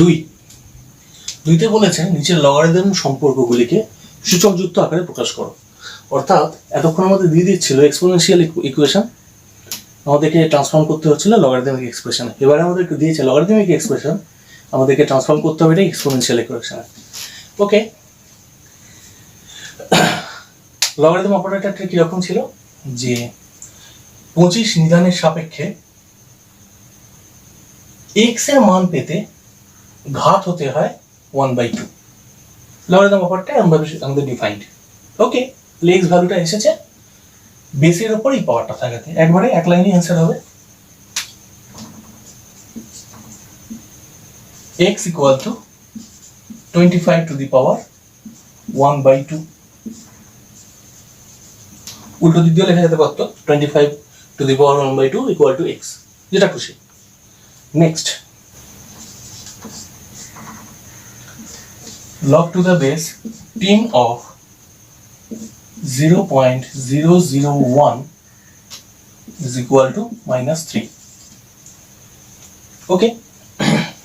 দুই। দুইতে বলেছে নিচের লগারিদম সম্পর্কগুলিকে সূচকযুক্ত আকারে প্রকাশ করো। অর্থাৎ এতক্ষণ আমাদের দিয়ে দিচ্ছিল এক্সপোনেনশিয়াল ইকুয়েশন আমাদেরকে ট্রান্সফর্ম করতে হচ্ছিল লগারিদমিক এক্সপ্রেশন এবারে আমাদেরকে দিয়েছে লগারিদমিক এক্সপ্রেশন আমাদেরকে ট্রান্সফর্ম করতে হবে এটা এক্সপোনেনশিয়াল ইকুয়েশনে ওকে লগারিদম অপারেটরটা কীরকম ছিল? যে পঁচিশ নিদানের সাপেক্ষে এক্সের মান পেতে ঘাত হতে হয় ওয়ান বাই টু লগারিদম অপারটা আমাদের আমাদের ডিফাইন্ড ওকে এক্স ভ্যালুটা এসেছে বেসের ওপর পাওয়ারটা থাকাতে। একবারে এক লাইনে অ্যান্সার হবে। X equal to twenty five to the power one by two উল্টো দিক দিয়ে লেখা যেতে পারতো twenty five to the power one by two equal to X যেটা খুশি। Next log to the base 10 of 0.001 is equal to minus 3 okay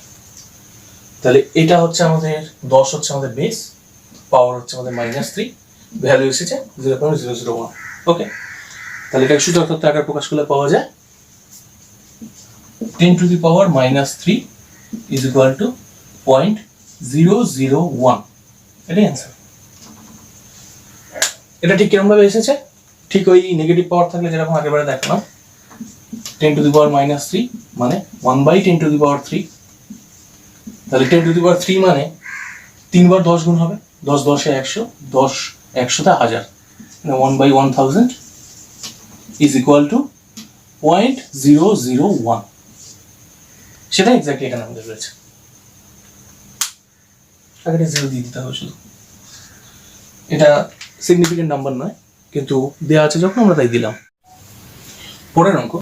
তাহলে এটা হচ্ছে আমাদের, দশ হচ্ছে আমাদের বেস পাওয়ার হচ্ছে আমাদের মাইনাস থ্রি ভ্যালু এসেছে zero point zero zero one okay তাহলে এটা সূচক তত্ত্ব আকার প্রকাশ করলে পাওয়া যায়। Ten to the power minus three is equal to point zero zero one এটাই অ্যান্সার এটা ঠিক কীরকম ভাবে এসেছে? ঠিক ওই নেগেটিভ পাওয়ার থাকলে যেরকম আগেবারে দেখলাম ten to the power minus three মানে one by ten to the power three তাহলে ten to the power three মানে তিনবার দশ গুণ হবে। দশ দশে একশো, দশ একশোতে হাজার। মানে one by one thousand is equal to point zero zero one সেটা এক্স্যাক্টলি এখানে আমাদের রয়েছে। আগে জিরো দিয়ে দিতে হবে শুধু। এটা সিগনিফিকেন্ট নাম্বার নয়, কিন্তু দেওয়া আছে যখন আমরা তাই দিলাম। পরের অঙ্ক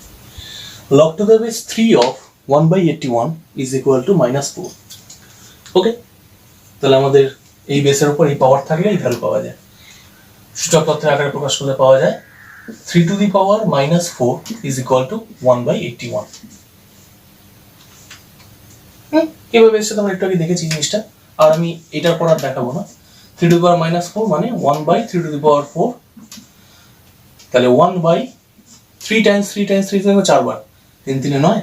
log to the base three of one by eighty one is equal to minus four okay তাহলে আমাদের এই বেসের উপর এই পাওয়ার থাকলে এই ভ্যালু পাওয়া যায়। সূচক তথ্যের আকারে প্রকাশ করলে পাওয়া যায় three to the power minus four is equal to one by eighty one এভাবে এসে তোমরা একটু আগে দেখেছি জিনিসটা, আর আমি এটার পর আর দেখাবো না। Three to the power minus four মানে one by three to the power four তাহলে one by three times three times three থাকবে চারবার তিন তিনে নয়,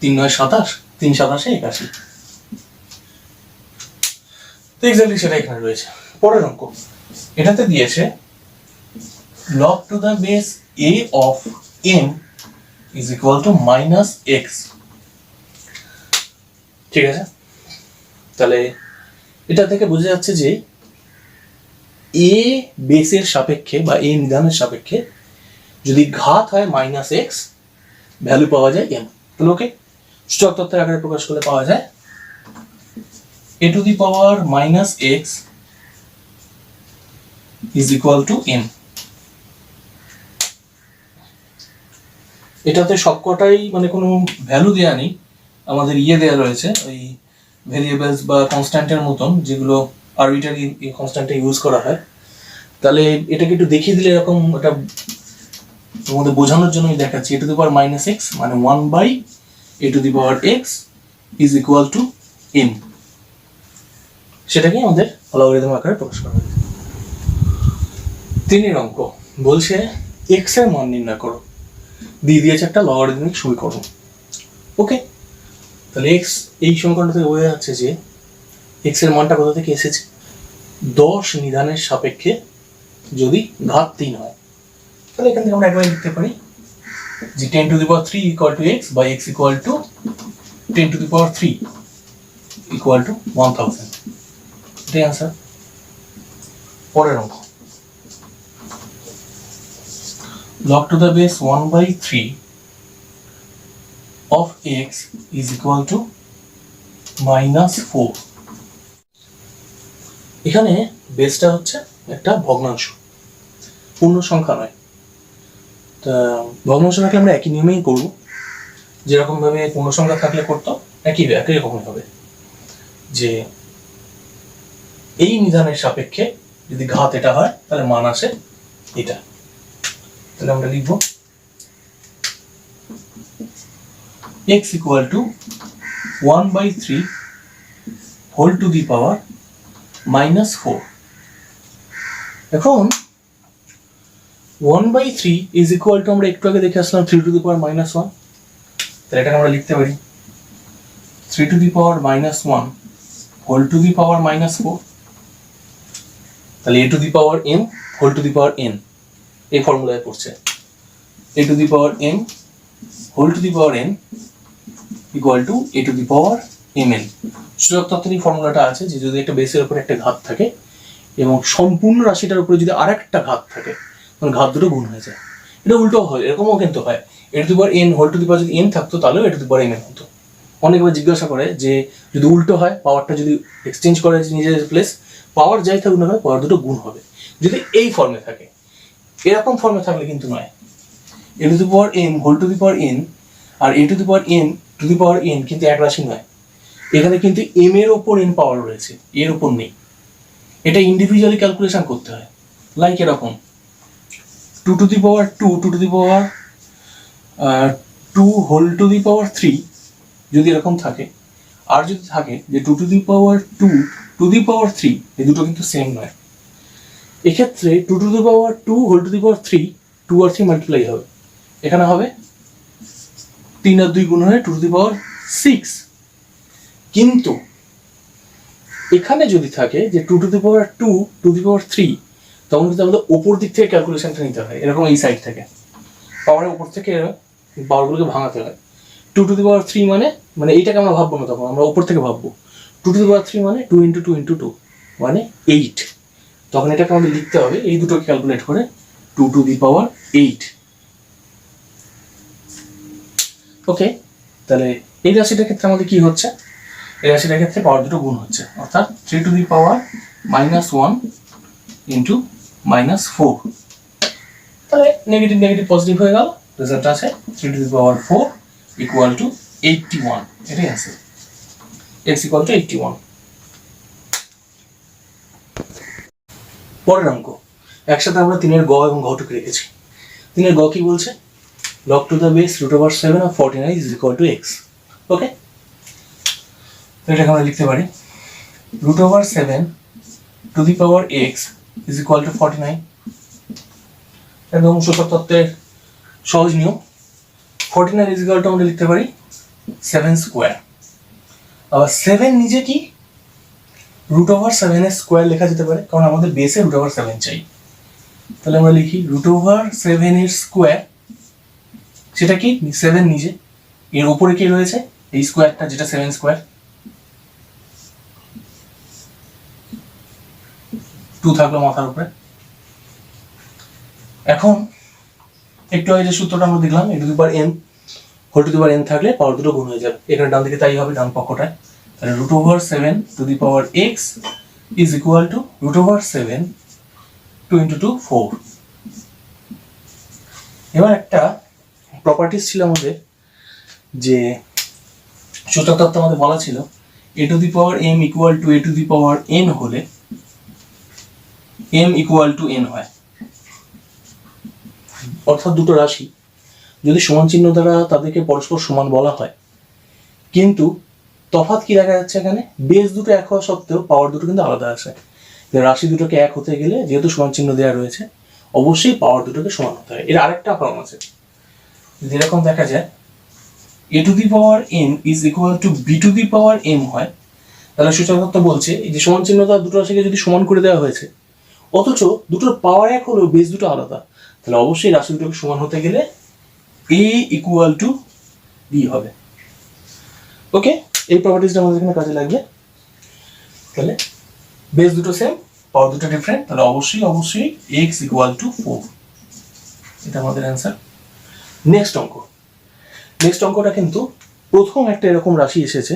তিন নয় সাতাশ, তিন সাতাশে একাশি। তো এক্স্যাক্টলি সেটা এখানে রয়েছে। পরের অঙ্ক। এটাতে দিয়েছে log to the base A of M is equal to minus X ঠিক আছে? তাহলে এটা থেকে বোঝা যাচ্ছে যে এ বেসের সাপেক্ষে বা এ নিদানের সাপেক্ষে যদি ঘাত হয় মাইনাস এক্স ভ্যালু পাওয়া যায় এম তাহলে ওকে স্টক তত্ত্বের আকারে প্রকাশ করলে পাওয়া যায় A to the power minus X is equal to M এটাতে সবকটাই মানে কোনো ভ্যালু দেওয়া নেই। আমাদের ইয়ে দেওয়া রয়েছে, ওই ভেরিয়েবলস বা কনস্ট্যান্টের মতন যেগুলো আরবিটারি কনস্ট্যান্টে ইউজ করা হয়। তাহলে এটাকে একটু দেখিয়ে দিলে এরকম এটা তোমাদের বোঝানোর জন্য আমি দেখাচ্ছি। A to the power minus X মানে one by A to the power X is equal to M সেটাকে আমাদের লগারিদম আকারে প্রকাশ করা হয়েছে। তিনের অঙ্ক বলছে এক্সের মান নির্ণয় করো। দিয়ে দিয়েছে একটা লগারিদমিক সমীকরণ। ওকে তাহলে এক্স এই সমীকরণটা থেকে বোঝা যাচ্ছে যে এক্সের মানটা কোথা থেকে এসেছে? দশ নিদানের সাপেক্ষে যদি ঘাত তিন হয়। তাহলে এখান থেকে আমরা একবার লিখতে পারি যে ten to the power three equal to X by X equal to ten to the power three equal to one thousand এটাই আনসার পরের অঙ্ক। log to the base 1 by 3 of x is equal to minus 4 এখানে বেসটা হচ্ছে একটা ভগ্নাংশ। পূর্ণ সংখ্যা নয়। তা ভগ্নাংশ থাকলে আমরা একই নিয়মেই করব। যেরকমভাবে পূর্ণ সংখ্যা থাকলে করতো, একই একই রকমই হবে। যে এই নিধানের সাপেক্ষে যদি ঘাত এটা হয়, তাহলে মান আসে এটা। তাহলে আমরা লিখব x equal to 1 by 3 whole to the power minus 4 এখন 1 by 3 is equal to আমরা একটু আগে দেখে আসলাম 3 to the power minus 1 তাহলে এটাকে আমরা লিখতে পারি 3 to the power minus 1 whole to the power minus 4 তাহলে a to the power m whole to the power n এই ফর্মুলায় পড়ছে a to the power m whole to the power n equal to a to the power mn সূচক তত্ত্বের ফর্মুলাটা আছে যে যদি একটা বেসের উপরে একটা ঘাত থাকে এবং সম্পূর্ণ রাশিটার উপরে যদি আরেকটা ঘাত থাকে তখন ঘাত দুটো গুণ হয়ে যায়। এটা উল্টো হয়, এরকমও কিন্তু হয়। A to the power N whole to the power যদি এন থাকতো, তাহলেও এ টু দি পাওয়ার এন হতো। অনেকবার জিজ্ঞাসা করে যে যদি উল্টো হয় পাওয়ারটা যদি এক্সচেঞ্জ করে নিজের প্লেস পাওয়ার যাই থাকুক না হয় পাওয়ার দুটো গুণ হবে। যদি এই ফর্মে থাকে, এরকম ফর্মে থাকলে কিন্তু নয়। A to power M whole to the power N R A to the N to the power N কিন্তু এক রাশি নয়। এখানে কিন্তু এম এর ওপর এন পাওয়ার রয়েছে, এর ওপর নেই। এটা ইন্ডিভিজুয়ালি ক্যালকুলেশন করতে হয় লাইক এরকম। Two to the power two two to the power two whole to the power three যদি এরকম থাকে, আর যদি থাকে যে two to the power two to the power three এই দুটো কিন্তু সেম নয়। এক্ষেত্রে two to the power two whole to the power three two R three multiply হবে। এখানে হবে তিন আর দুই গুণ হয়ে two to the power six কিন্তু এখানে যদি থাকে যে two to the power two to the power three তখন কিন্তু আমাদের ওপর দিক থেকে ক্যালকুলেশনটা নিতে হয়। এরকম এই সাইড থেকে। পাওয়ারের উপর থেকে পাওয়ারগুলোকে ভাঙাতে হয়। Two to the power three মানে মানে এইটাকে আমরা ভাববো না তখন, আমরা ওপর থেকে ভাববো। Two to the power three মানে two into two into two মানে এইট তখন এটাকে আমাদের লিখতে হবে, এই দুটোকে ক্যালকুলেট করে two to the power eight okay তাহলে এই রাশিটার ক্ষেত্রে আমাদের কি হচ্ছে? এই রাশিটার ক্ষেত্রে পাওয়ার দুটো গুণ হচ্ছে। অর্থাৎ three to the power minus one into minus four তাহলে নেগেটিভ নেগেটিভ পজিটিভ হয়ে গেল। রেজাল্ট আছে three to the power four equal to eighty one এটাই আছে X equal to eighty one পরের অঙ্ক। একসাথে আমরা তিনের গ এবং ঘটক রেখেছি। তিনের গ কি বলছে? Log to the base root over seven of forty nine is equal to X okay এটাকে আমরা লিখতে পারি root over seven to the power X is equal to forty nine একদম সূচক তত্ত্বের সহজ নিয়ম। Forty nine is equal to আমরা লিখতে পারি সেভেন স্কোয়ার আবার সেভেন নিজে কি? রুট ওভার সেভেনের স্কোয়ার লেখা যেতে পারে, কারণ আমাদের বেসে রুট ওভার সেভেন চাই। তাহলে আমরা লিখি রুট ওভার সেভেনের স্কোয়ার সেটা কি? সেভেন নিজে। এর উপরে কি রয়েছে? এই স্কোয়ারটা যেটা সেভেন স্কোয়ার টু থাকল মাথার উপরে। এখন একটু আগে যে সূত্রটা আমরা দেখলাম A to the power N whole to the power N থাকলে পাওয়ার দুটো গুণ হয়ে যাবে। এখানে ডান দিকে তাই হবে, ডান পক্ষটায়। তাহলে root over seven to the power X is equal to root over seven two into two four এবার একটা প্রপার্টিস ছিল আমাদের, যে সূচক তত্ত্ব আমাদের বলা ছিল A to the power M equal to A to the power N হলে এম ইকুয়াল টু এন হয়। অর্থাৎ দুটো রাশি। যদি সমান চিহ্ন দ্বারা তাদেরকে পরস্পর সমান বলা হয়। কিন্তু তফাৎ কি দেখা যাচ্ছে এখানে? বেস দুটো এক হওয়া সত্ত্বেও পাওয়ার দুটো কিন্তু আলাদা আছে। রাশি দুটোকে এক হতে গেলে যেহেতু সমান চিহ্ন দেওয়া রয়েছে, অবশ্যই পাওয়ার দুটোকে সমান হতে হয়। এর আরেকটা ফর্ম আছে। যেরকম দেখা যায় A to the power N is equal to B to the power M হয়, তাহলে সূচক তত্ত্ব বলছে, এই যে সমান চিহ্ন দুটো রাশিকে যদি সমান করে দেওয়া হয়েছে অথচ দুটোর পাওয়ার এক হলেও বেস দুটো আলাদা। তাহলে অবশ্যই রাশি দুটোকে সমান হতে গেলে এ ইকুয়াল টু বি হবে। ওকে এই প্রপার্টিসটা আমাদের এখানে কাজে লাগবে। তাহলে বেস দুটো সেম পাওয়ার দুটো ডিফারেন্ট তাহলে অবশ্যই অবশ্যই এক্স ইকুয়াল টু ফোর এটা আমাদের অ্যান্সার নেক্সট অঙ্ক। নেক্সট অঙ্কটা কিন্তু প্রথম একটা এরকম রাশি এসেছে,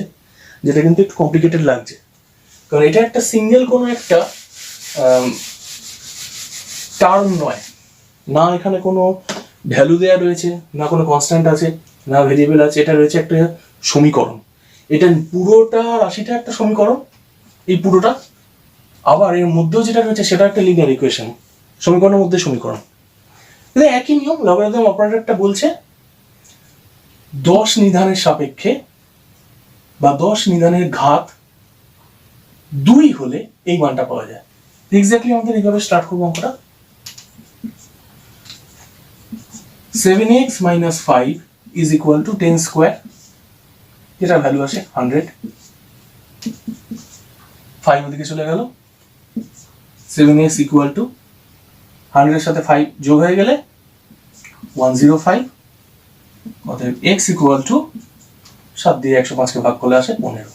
যেটা কিন্তু একটু কমপ্লিকেটেড লাগছে। কারণ এটা একটা সিঙ্গেল কোনো একটা টার্ম নয়। না এখানে কোনো ভ্যালু দেওয়া রয়েছে, না কোনো কনস্ট্যান্ট আছে, না ভেরিয়েবল আছে, এটা রয়েছে একটা সমীকরণ। এটা পুরোটা রাশিটা একটা সমীকরণ, এই পুরোটা। আবার এর মধ্যেও যেটা রয়েছে, সেটা একটা লিনিয়ার ইকুয়েশন সমীকরণের মধ্যে সমীকরণ। একই নিয়ম লগারিদম অপারেটরটা বলছে, দশ নিধানের সাপেক্ষে বা দশ নিধানের ঘাত দুই হলে এই মানটা পাওয়া যায়। এক্স্যাক্টলি আমাদের এইভাবে স্টার্ট করব অঙ্কটা seven X minus five is equal to ten square যেটা ভ্যালু আছে হান্ড্রেড ফাইভ ওদিকে চলে গেল। সেভেন এক্স ইকুয়াল টু হান্ড্রেডের সাথে ফাইভ যোগ হয়ে গেলে ওয়ান জিরো ফাইভ অতএব এক্স ইকুয়াল টু সাত দিয়ে একশো পাঁচকে ভাগ করলে আসে পনেরো।